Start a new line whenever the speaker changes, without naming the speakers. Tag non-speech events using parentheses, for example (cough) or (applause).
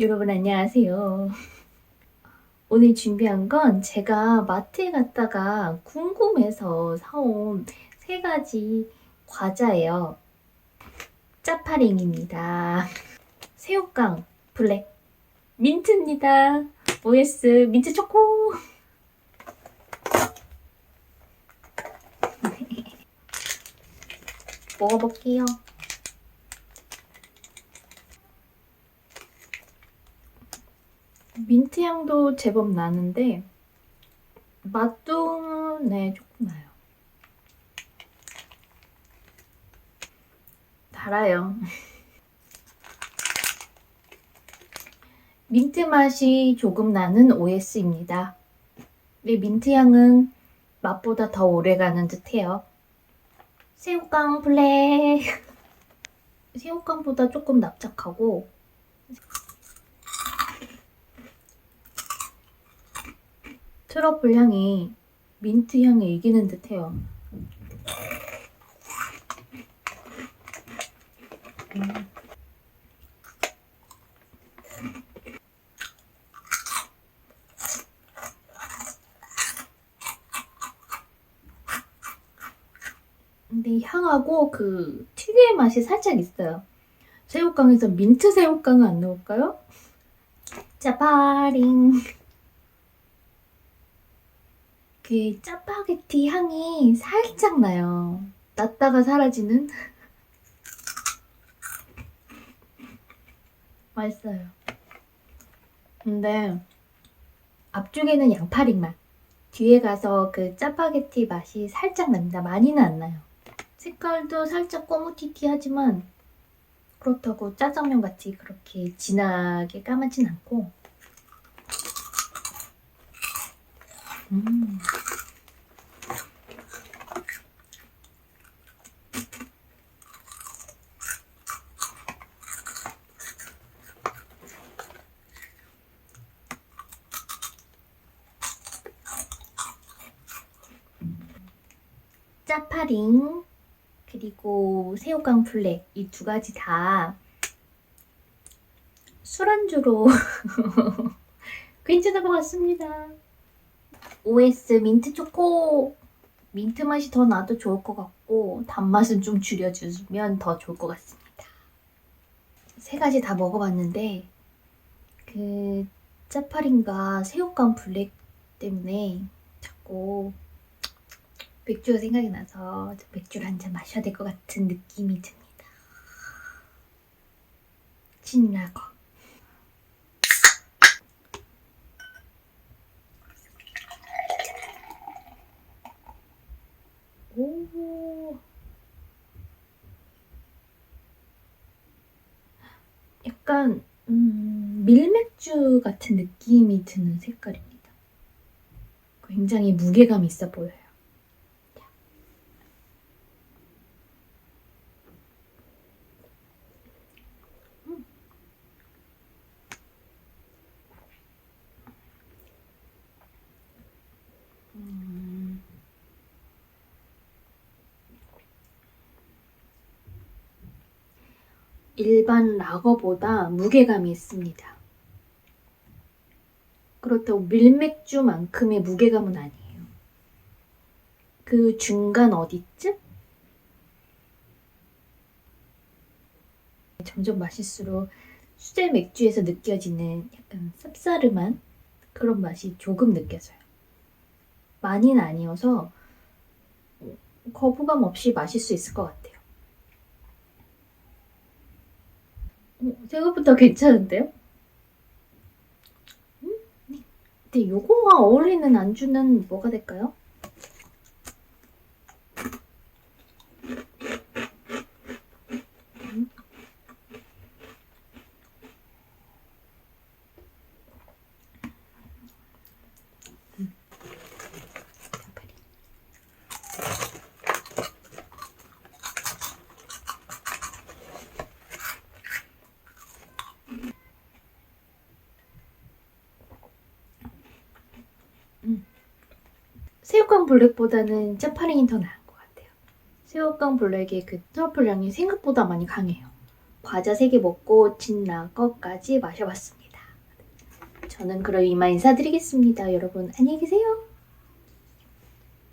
여러분 안녕하세요. 오늘 준비한 건 제가 마트에 갔다가 궁금해서 사온 세 가지 과자예요. 짜파링입니다. 새우깡 블랙 민트입니다. OS 민트 초코. (laughs) 먹어볼게요. 민트 향도 제법 나는데 맛도 네 조금 나요. 달아요. (laughs) 민트 맛이 조금 나는 OS입니다. 네, 민트 향은 맛보다 더 오래 가는 듯해요. 새우깡 블랙. (laughs) 새우깡보다 조금 납작하고 트러플 향이 민트 향에 이기는 듯해요. 음. 근데 향하고 그 특유의 맛이 살짝 있어요. 새우깡에서 민트 새우깡은 안 넣을까요? 짜파링. 그 짜파게티 향이 살짝 나요. 났다가 사라지는. (laughs) 맛있어요. 근데 앞쪽에는 양파링 맛. 뒤에 가서 그 짜파게티 맛이 살짝 납니다. 많이는 안 나요. 색깔도 살짝 꼬무티티하지만 그렇다고 짜장면 같이 그렇게 진하게 까맣진 않고 음. 짜파링 그리고 새우깡 블랙 이두 가지 다 술안주로 (laughs) 괜찮은 것 같습니다. OS 민트 초코 민트 맛이 더 나도 좋을 것 같고 단맛은 좀 줄여주면 더 좋을 것 같습니다. 세 가지 다 먹어봤는데 그 짜파린과 새우깡 블랙 때문에 자꾸 맥주가 생각이 나서 맥주를 한 잔 마셔야 될 것 같은 느낌이 듭니다. 신나고. 오. 약간 음, 밀맥주 같은 느낌이 드는 색깔입니다. 굉장히 무게감 있어 보여요. 음. 일반 라거보다 무게감이 있습니다. 그렇다고 밀맥주만큼의 무게감은 아니에요. 그 중간 어디쯤? 점점 마실수록 수제 맥주에서 느껴지는 약간 쌉싸름한 그런 맛이 조금 느껴져요. 많이는 아니어서 거부감 없이 마실 수 있을 것 같아요. 어, 생각보다 괜찮은데요? 음? 네. 근데 요거와 어울리는 안주는 뭐가 될까요? 새우깡 블랙보다는 짜파링이 더 나은 것 같아요. 새우깡 블랙의 그 트러플 향이 생각보다 많이 강해요. 과자 3개 먹고 진나 것까지 마셔봤습니다. 저는 그럼 이만 인사드리겠습니다. 여러분 안녕히 계세요.